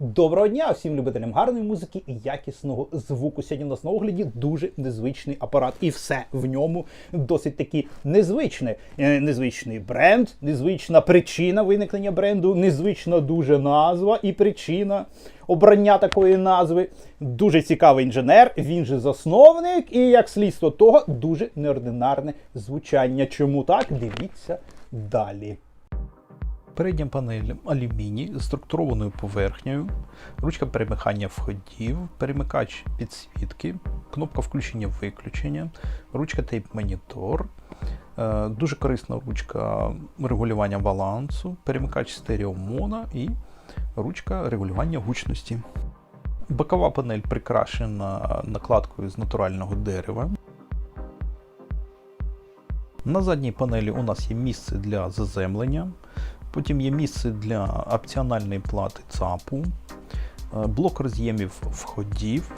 Доброго дня всім любителям гарної музики і якісного звуку. Сьогодні у нас на огляді дуже незвичний апарат, і все в ньому досить таки незвичне. Е, Незвичний бренд, незвична причина виникнення бренду, незвична дуже назва і причина обрання такої назви. Дуже цікавий інженер, він же засновник, і як слідство того, дуже неординарне звучання. Чому так? Дивіться далі. Передня панель алюміній з структурованою поверхнею, ручка перемикання входів, перемикач підсвітки, кнопка включення-виключення, ручка тейп-монітор, дуже корисна ручка регулювання балансу, перемикач стереомона і ручка регулювання гучності. Бокова панель прикрашена накладкою з натурального дерева. На задній панелі у нас є місце для заземлення. Потім є місце для опціональної плати ЦАПу, е, блок роз'ємів входів,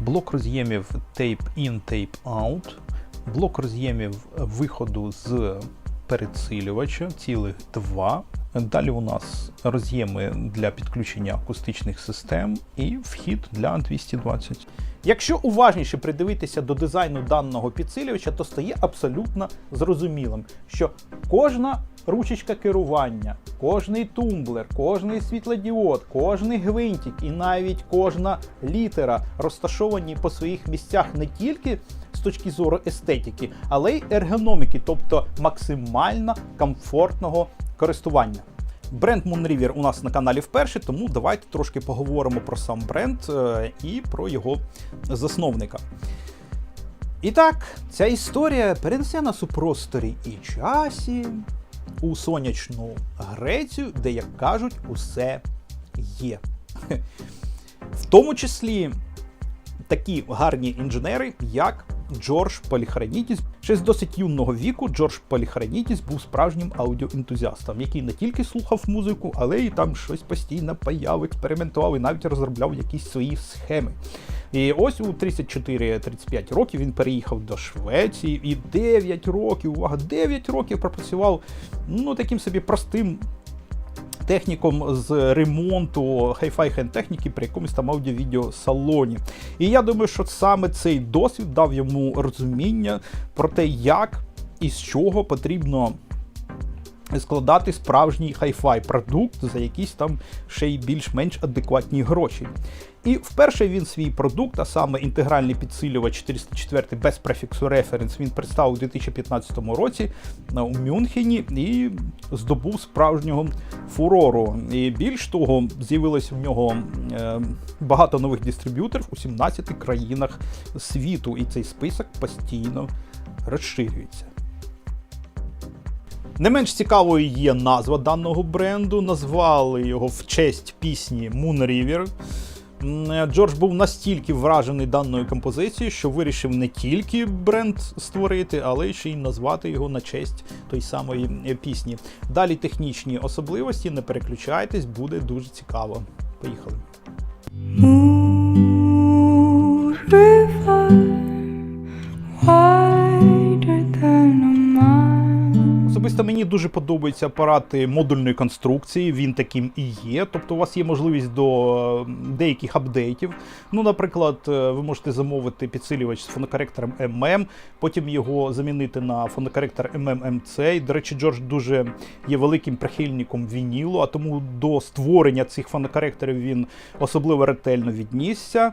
блок роз'ємів Tape In, Tape Out, блок роз'ємів виходу з передсилювача, цілих два. Далі у нас роз'єми для підключення акустичних систем і вхід для 220. Якщо уважніше придивитися до дизайну даного підсилювача, то стає абсолютно зрозумілим, що кожна ручечка керування, кожний тумблер, кожний світлодіод, кожний гвинтик і навіть кожна літера розташовані по своїх місцях не тільки з точки зору естетики, але й ергономіки, тобто максимально комфортного користування. Бренд Moonriver у нас на каналі вперше, тому давайте трошки поговоримо про сам бренд е, і про його засновника. І так, ця історія перенесе нас у просторі і часі, у сонячну Грецію, де, як кажуть, усе є. В тому числі такі гарні інженери, як Джордж Поліхранітіс. Ще з досить юного віку Джордж Поліхранітіс був справжнім аудіоентузіастом, який не тільки слухав музику, але й там щось постійно паяв, експериментував і навіть розробляв якісь свої схеми. І ось у 34-35 років він переїхав до Швеції і 9 років, увага, 9 років пропрацював ну таким собі простим техніком з ремонту хай-фай хендтехніки при якомусь там аудіо-відео салоні. І я думаю, що саме цей досвід дав йому розуміння про те, як і з чого потрібно складати справжній хай-фай продукт за якісь там ще й більш-менш адекватні гроші. І вперше він свій продукт, а саме інтегральний підсилювач 404 без префіксу референс, він представив у 2015 році у Мюнхені і здобув справжнього фурору. І більш того, з'явилось в нього е, багато нових дистриб'юторів у 17 країнах світу, і цей список постійно розширюється. Не менш цікавою є назва даного бренду. Назвали його в честь пісні Moon River. Джордж був настільки вражений даною композицією, що вирішив не тільки бренд створити, але ще й назвати його на честь той самої е, пісні. Далі технічні особливості, не переключайтесь, буде дуже цікаво. Поїхали. Мені дуже подобаються апарати модульної конструкції, він таким і є. Тобто у вас є можливість до деяких апдейтів. Ну, наприклад, е, ви можете замовити підсилювач з фонокоректором MM, потім його замінити на фонокоректор MMMC. І, До речі, Джордж дуже є великим прихильником вінілу, а тому до створення цих фонокоректорів він особливо ретельно віднісся.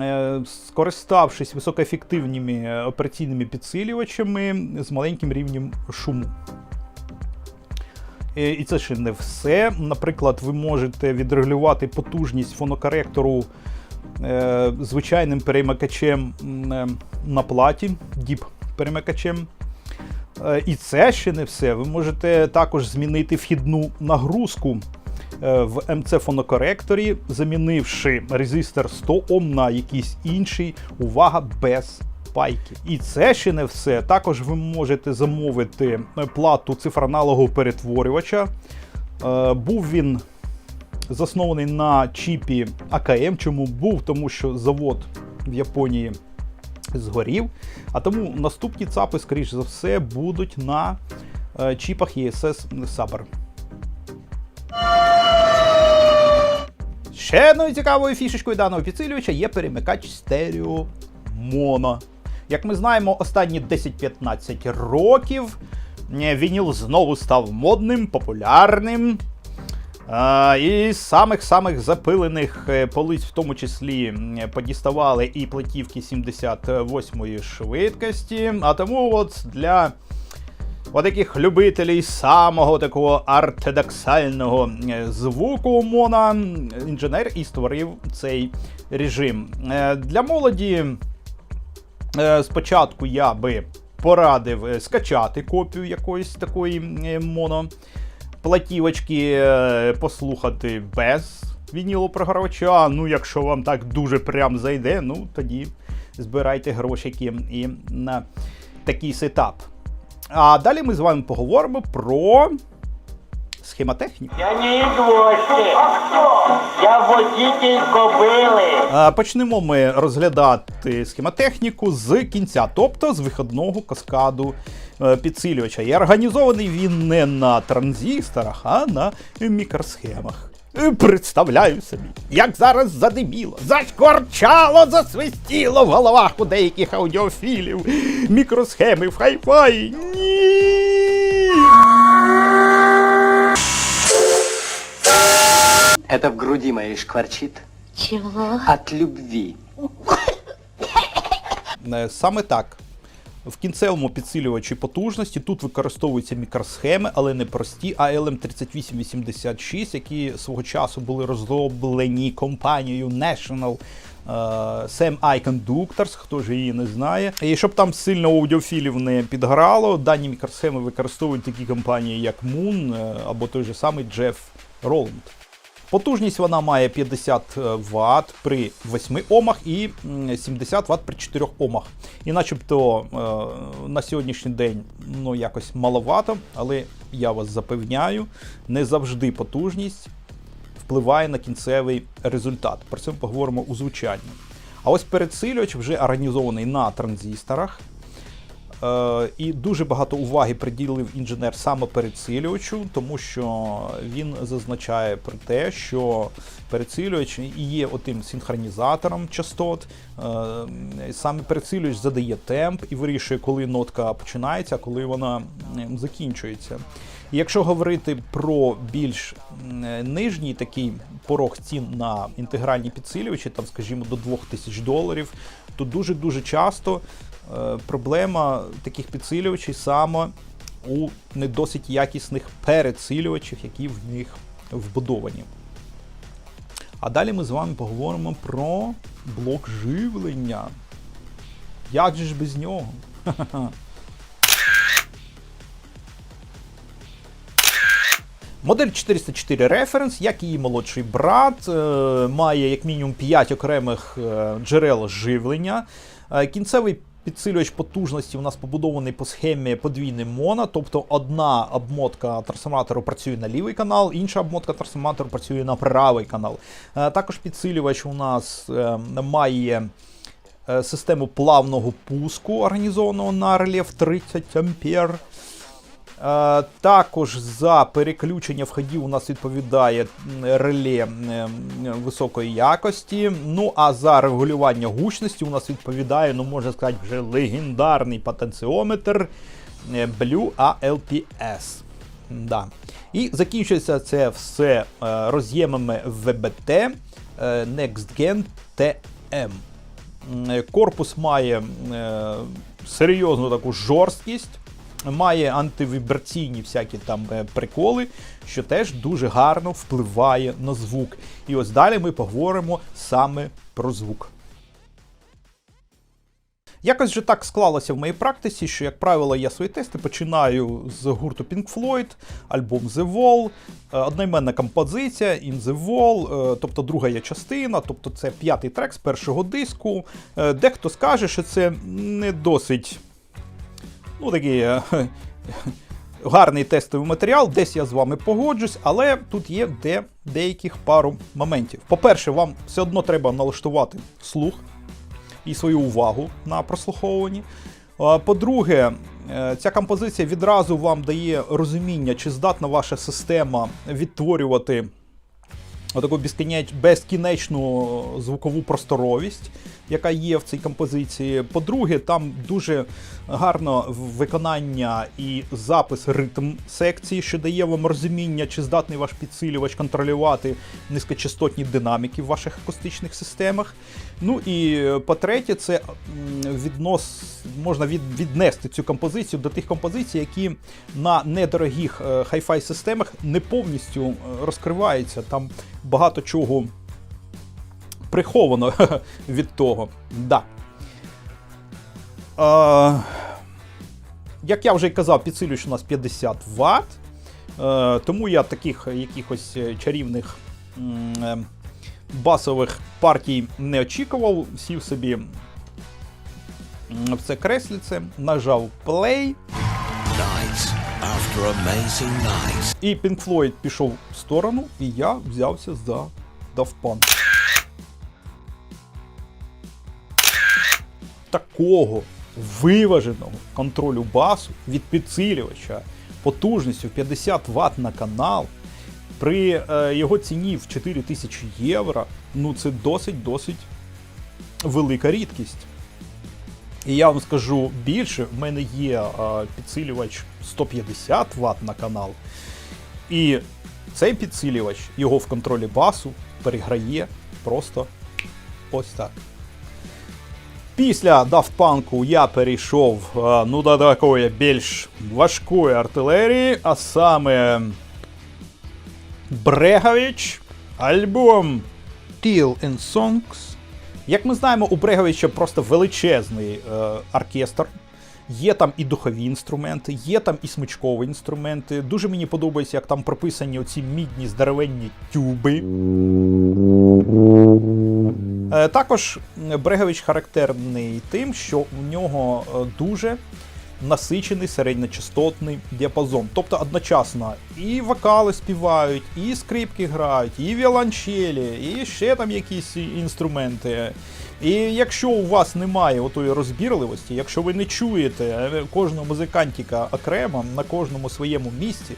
Е, скориставшись високоефективними операційними підсилювачами з маленьким рівнем шуму. Е, І це ще не все. Наприклад, ви можете відрегулювати потужність фонокоректору е, звичайним перемикачем е, на платі, діп перемикачем. Е, І це ще не все. Ви можете також змінити вхідну нагрузку е, в МЦ фонокоректорі, замінивши резистор 100 Ом на якийсь інший, увага, без пайки. І це ще не все. Також ви можете замовити е, плату цифроаналогового перетворювача. Е, Був він заснований на чіпі АКМ. Чому був? Тому що завод в Японії згорів. А тому наступні ЦАПи, скоріш за все, будуть на е, чіпах ESS Saber. Ще одною цікавою фішечкою даного підсилювача є перемикач стерео моно. Як ми знаємо, останні 10-15 років е, вініл знову став модним, популярним. А, і самих-самих запилених е, полиць, в тому числі, подіставали і платівки 78-ї швидкості. А тому от для отаких любителів самого такого ортодоксального е, звуку Мона інженер і створив цей режим. Е, Для молоді е, спочатку я би порадив скачати копію якоїсь такої моно платівочки, е, послухати без вінілопрогравача. Ну, якщо вам так дуже прям зайде, ну тоді збирайте грошики і на такий сетап. А далі ми з вами поговоримо про схемотехніку. Я не извозчик. Я водитель кобили. Почнемо ми розглядати схемотехніку з кінця, тобто з виходного каскаду е, підсилювача. І організований він не на транзисторах, а на мікросхемах. Представляю собі, як зараз задиміло, зашкварчало, засвистіло в головах у деяких аудіофілів. Мікросхеми в хай-фай. Ні! Это в груди моей шкварчит Чего? от любви. Е, Саме так. В кінцевому підсилювачі потужності тут використовуються мікросхеми, але не прості, а LM3886, які свого часу були розроблені компанією National е, Semiconductors, хто ж її не знає. І щоб там сильно аудіофілів не підграло, дані мікросхеми використовують такі компанії, як Moon е, або той же самий Jeff Rowland. Потужність вона має 50 Вт при 8 Омах і 70 Вт при 4 Омах. І начебто е, на сьогоднішній день ну, якось маловато, але я вас запевняю, не завжди потужність впливає на кінцевий результат. Про це ми поговоримо у звучанні. А ось передсилювач вже організований на транзисторах. Е, і дуже багато уваги приділив інженер саме передсилювачу, тому що він зазначає про те, що передсилювач і є отим синхронізатором частот. Е, саме передсилювач задає темп і вирішує, коли нотка починається, а коли вона закінчується. І якщо говорити про більш нижній такий порог цін на інтегральні підсилювачі, там, скажімо, до 2000 доларів, то дуже-дуже часто е, проблема таких підсилювачів саме у не досить якісних передсилювачів, які в них вбудовані. А далі ми з вами поговоримо про блок живлення. Як же ж без нього? Модель 404 Reference, як її молодший брат, е, має як мінімум 5 окремих е, джерел живлення. Е, Кінцевий підсилювач потужності у нас побудований по схемі подвійне моно, тобто одна обмотка трансформатору працює на лівий канал, інша обмотка трансформатору працює на правий канал. Е, Також підсилювач у нас е, має е, систему плавного пуску, організованого на рельєф 30 ампер. Е, Також за переключення входів у нас відповідає реле високої якості. Ну а за регулювання гучності у нас відповідає, ну можна сказати, вже легендарний потенціометр е, Blue ALPS. Да. І закінчується це все е, роз'ємами е, NextGen TM. Е, Корпус має е, серйозну таку жорсткість, має антивібраційні всякі там е, приколи, що теж дуже гарно впливає на звук. І ось далі ми поговоримо саме про звук. Якось же так склалося в моїй практиці, що, як правило, я свої тести починаю з гурту Pink Floyd, альбом The Wall, е, одноіменна композиція In The Wall, е, тобто друга є частина, тобто це п'ятий трек з першого диску. Дехто скаже, що це не досить ну, такий е, гарний тестовий матеріал, десь я з вами погоджусь, але тут є де деяких пару моментів. По-перше, вам все одно треба налаштувати слух і свою увагу на прослуховуванні. По-друге, е, ця композиція відразу вам дає розуміння, чи здатна ваша система відтворювати отаку безкінеч... безкінечну звукову просторовість, яка є в цій композиції. По-друге, там дуже гарно виконання і запис ритм секції, що дає вам розуміння, чи здатний ваш підсилювач контролювати низькочастотні динаміки в ваших акустичних системах. Ну і е, по-третє, це віднос можна від, віднести цю композицію до тих композицій, які на недорогих е, хай-фай системах не повністю е, розкриваються. Там багато чого приховано від того. Да. Е, як я вже й казав, підсилювач у нас 50 Вт. Е, тому я таких якихось е, чарівних е, басових партій не очікував. Сів собі в це кресліце, нажав play, Night after amazing night. і Pink Floyd пішов в сторону, і я взявся за Daft Punk. Такого виваженого контролю басу від підсилювача потужністю 50 Вт на канал при е, його ціні в 4000 євро, ну це досить-досить велика рідкість. І я вам скажу більше, в мене є е, підсилювач 150 Вт на канал. І цей підсилювач, його в контролі басу, переграє просто ось так. Після Daft Punk я перейшов е, ну, до такої більш важкої артилерії, а саме Брегович, альбом Steel and Songs. Як ми знаємо, у Бреговича просто величезний е, оркестр. Є там і духові інструменти, є там і смичкові інструменти. Дуже мені подобається, як там прописані оці мідні здоровенні тюби. Е, Також Брегович характерний тим, що у нього е, дуже насичений середньочастотний діапазон. Тобто одночасно і вокали співають, і скрипки грають, і віолончелі, і ще там якісь інструменти. І якщо у вас немає отої розбірливості, якщо ви не чуєте е, кожного музикантіка окремо на кожному своєму місці,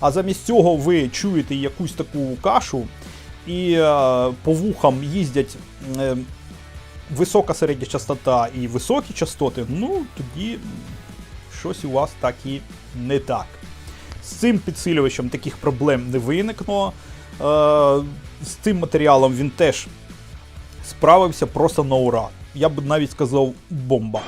а замість цього ви чуєте якусь таку кашу, і е, по вухам їздять е, висока середня частота і високі частоти, ну тоді щось у вас так і не так. З цим підсилювачем таких проблем не виникло. Е, з цим матеріалом він теж справився просто на ура. Я б навіть сказав бомба.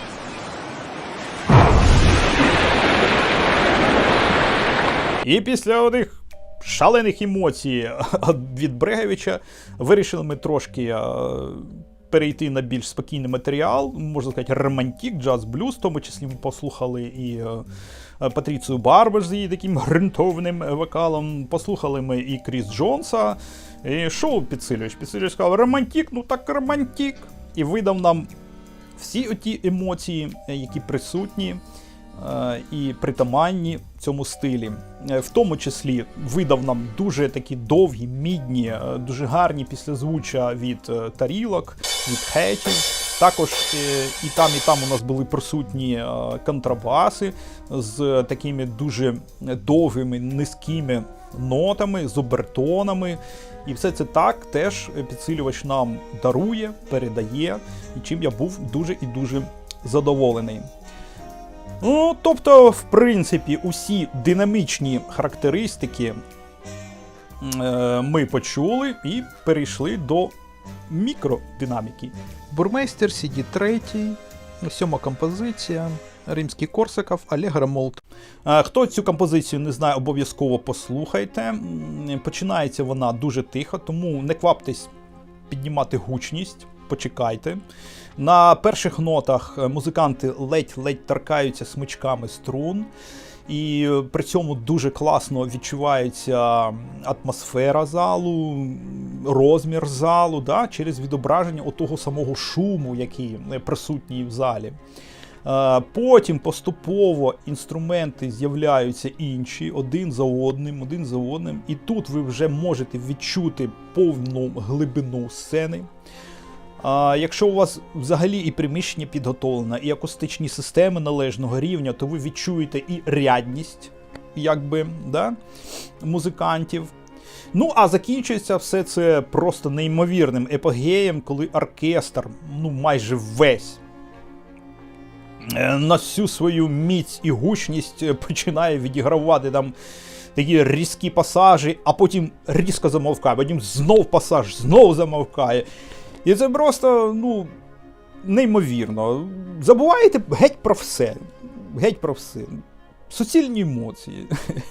І після одних шалених емоцій від Бреговича вирішили ми трошки е, перейти на більш спокійний матеріал, можна сказати, романтик, джаз, блюз, в тому числі ми послухали і е, е, Патріцію Барбаш з її таким грунтовним вокалом. Послухали ми і Кріс Джонса. І що підсилюєш? Підсилюєш сказав, романтик, ну так романтик. І видав нам всі оті емоції, е, які присутні е, і притаманні цьому стилі. Е, В тому числі видав нам дуже такі довгі, мідні, е, дуже гарні післязвуччя від е, тарілок, від хетів. Також е, і там, і там у нас були присутні е, контрабаси з такими дуже довгими, низькими нотами, з обертонами. І все це так теж підсилювач нам дарує, передає, і чим я був дуже і дуже задоволений. Ну, тобто, в принципі, усі динамічні характеристики е, ми почули і перейшли до мікродинаміки. Бурмейстер CD3, сьома композиція, Римський Корсаков, Алегра Молт. Хто цю композицію не знає, обов'язково послухайте. Починається вона дуже тихо, тому не кваптесь піднімати гучність, почекайте. На перших нотах е, музиканти ледь-ледь торкаються смичками струн. І при цьому дуже класно відчувається атмосфера залу, розмір залу да, через відображення отого самого шуму, який е, присутній в залі. Е, Потім поступово інструменти з'являються інші один за одним, один за одним. І тут ви вже можете відчути повну глибину сцени. А якщо у вас взагалі і приміщення підготовлене, і акустичні системи належного рівня, то ви відчуєте і рядність, якби, да, музикантів. Ну, а закінчується все це просто неймовірним епогеєм, коли оркестр, ну майже весь. е, На всю свою міць і гучність е, починає відігравати там такі різкі пасажі, а потім різко замовкає, потім знов пасаж, знов замовкає. І це просто, ну, неймовірно. Забуваєте геть про все. Геть про все. Суцільні емоції.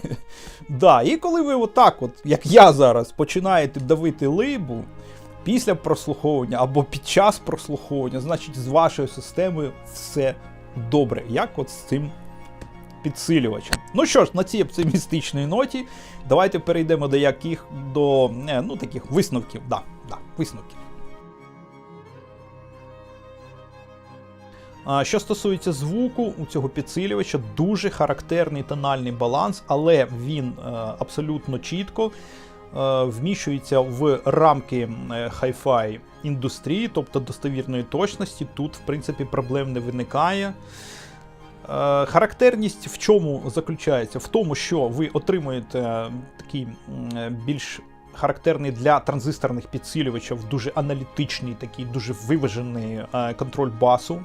да, і коли ви отак, от, як я зараз, починаєте давити либу після прослуховування або під час прослуховування, значить з вашою системою все добре. Як от з цим підсилювачем. Ну що ж, на цій оптимістичній ноті, давайте перейдемо до яких до е, ну, таких висновків. Да, да, висновків. Що стосується звуку, у цього підсилювача дуже характерний тональний баланс, але він е, абсолютно чітко е, вміщується в рамки е, hi-fi індустрії, тобто достовірної точності. Тут, в принципі, проблем не виникає. Характерність в чому заключається? В тому, що ви отримуєте такий більш характерний для транзисторних підсилювачів дуже аналітичний, такий дуже виважений контроль басу.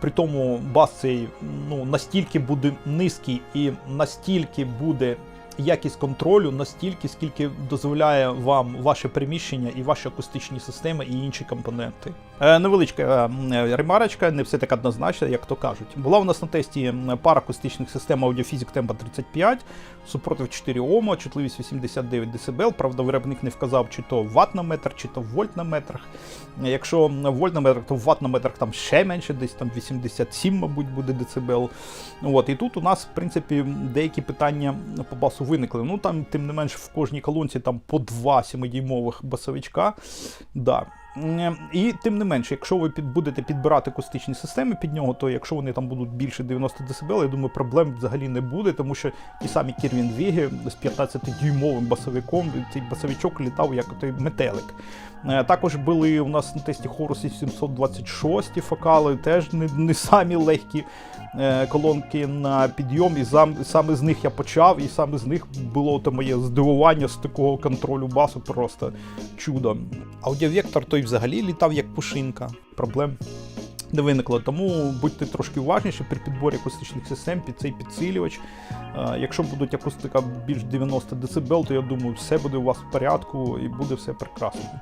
При тому бас цей ну, настільки буде низький і настільки буде якість контролю, настільки, скільки дозволяє вам ваше приміщення і ваші акустичні системи і інші компоненти. Е, невеличка е, ремарочка, не все так однозначно, як то кажуть. Була у нас на тесті пара акустичних систем Audiophysic Tempo 35, супротив 4 Ома, чутливість 89 дБ. Правда, виробник не вказав, чи то ватт на метр, чи то вольт на метр. Якщо вольт на метр, то ватт на метр там ще менше, десь там 87, мабуть, буде децибел. От, і тут у нас, в принципі, деякі питання по басу виникли. Ну там, тим не менш, в кожній колонці там по два 7-дюймових басовичка. Да. І тим не менше, якщо ви під, будете підбирати акустичні системи під нього, то якщо вони там будуть більше 90 дБ, я думаю, проблем взагалі не буде, тому що ті самі Кірвін Віги з 15-дюймовим басовиком, цей басовичок літав як той метелик. Е, Також були у нас на тесті Хорус 726 фокали, теж не, не самі легкі е, колонки на підйом, і сам, саме з них я почав, і саме з них було моє здивування з такого контролю басу, просто чудо. Аудіовектор той взагалі літав як пушинка. Проблем не виникло. Тому будьте трошки уважніші при підборі акустичних систем під цей підсилювач. Е, Якщо будуть акустика більш 90 дБ, то я думаю, все буде у вас в порядку і буде все прекрасно.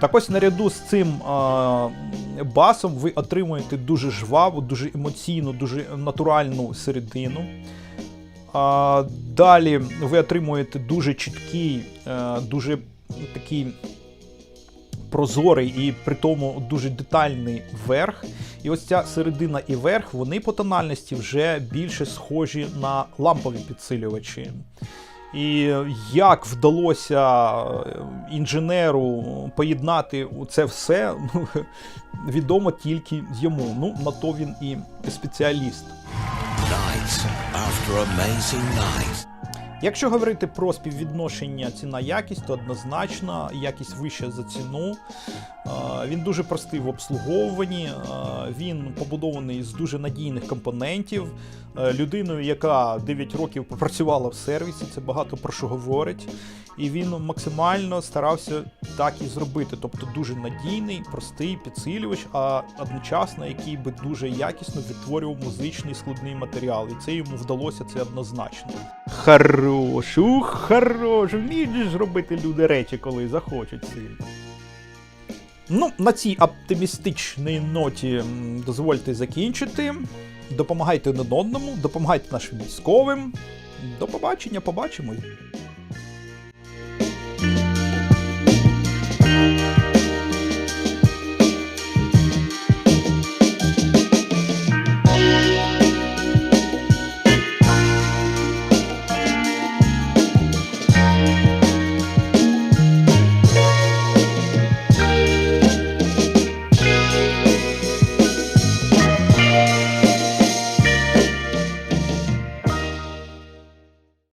Так ось наряду з цим е, басом ви отримуєте дуже жваву, дуже емоційну, дуже натуральну середину. А, далі ви отримуєте дуже чіткий, е, дуже такий прозорий і при тому дуже детальний верх. І ось ця середина і верх, вони по тональності вже більше схожі на лампові підсилювачі. І як вдалося е, інженеру поєднати це все, ну, відомо тільки йому. Ну, на то він і спеціаліст. Night after amazing night. Якщо говорити про співвідношення ціна-якість, то однозначно якість вища за ціну. Е, Він дуже простий в обслуговуванні, е, він побудований з дуже надійних компонентів. Е, Людиною, яка 9 років попрацювала в сервісі, це багато про що говорить. І він максимально старався так і зробити. Тобто дуже надійний, простий підсилювач, а одночасно, який би дуже якісно відтворював музичний складний матеріал. І це йому вдалося це однозначно. Хорош, ух, хорош, вміють ж робити люди речі, коли захочуть сильно. Ну, на цій оптимістичній ноті дозвольте закінчити. Допомагайте один одному, допомагайте нашим військовим. До побачення, побачимось.